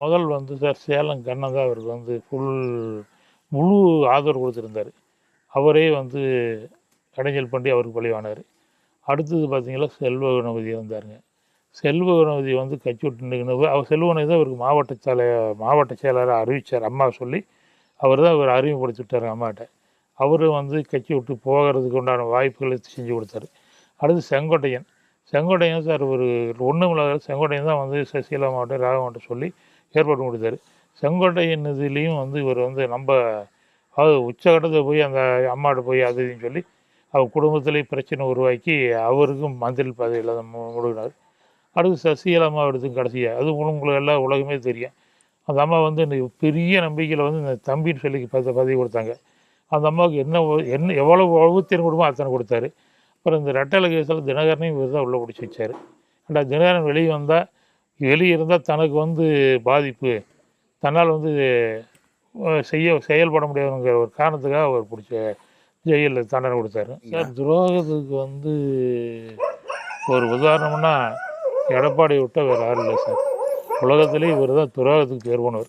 முதல் வந்து சார் சேலம் கண்ணன் தான் அவருக்கு வந்து ஃபுல் முழு ஆதரவு கொடுத்துருந்தார். அவரே வந்து கடைஞ்சல் பண்ணி அவருக்கு பழிவானார். அடுத்தது பார்த்தீங்கன்னா செல்வ கணபதி இருந்தாருங்க செல்வ கணபதி வந்து கட்சி விட்டு நின்று அவர் செல்வ கணபதி தான் அவருக்கு மாவட்ட செயல மாவட்ட செயலராக அறிவித்தார் அம்மா சொல்லி. அவர் தான் அவர் அறிமுகப்படுத்தி விட்டார் அம்மாட்ட. அவர் வந்து கட்சி விட்டு போகிறதுக்கு உண்டான வாய்ப்புகளை செஞ்சு கொடுத்தாரு. அடுத்து செங்கோட்டையன். செங்கோட்டையன் சார் ஒரு ஒன்றும் இல்லாத செங்கோட்டையன் தான் வந்து சசிகலா மாவட்டம் ராகவன்ட்ட சொல்லி ஏற்பாடு கொடுத்தாரு செங்கோட்டையின் இதுலேயும் வந்து இவர் வந்து நம்ம அதாவது உச்சகட்டத்தில் போய் அந்த அம்மாட்ட போய் அது இதுன்னு சொல்லி அவர் குடும்பத்திலே பிரச்சனை உருவாக்கி அவருக்கும் மந்திரி பதவியில் தான் முடுகினார் அடுத்து சசிகலா அம்மா எடுத்து கடைசியாக அது உங்களுக்கு எல்லா உலகமே தெரியும். அந்த அம்மா வந்து பெரிய நம்பிக்கையில் வந்து இந்த தம்பின்னு சொல்லி பத பதவி கொடுத்தாங்க. அந்த அம்மாவுக்கு என்ன என்ன எவ்வளோ வகுத்தின் கொடுமோ அத்தனை கொடுத்தாரு. அப்புறம் இந்த ரெட்டலை கேஸில் தினகரனையும் இவர் தான் உள்ளே பிடிச்சி வச்சார். ஏன்டா தினகரன் வெளியே வந்தால் வெளியே இருந்தால் தனக்கு வந்து பாதிப்பு. தன்னால் வந்து செய்ய செயல்பட முடியாதுங்கிற ஒரு காரணத்துக்காக அவர் பிடிச்ச ஜெயிலில் தண்டனை கொடுத்தாரு. சார் துரோகத்துக்கு வந்து ஒரு உதாரணம்னா எடப்பாடி விட்டால் வேறு யாரும் இல்லை சார். உலகத்திலே இவர் தான் துரோகத்துக்கு பேர் போனவர்.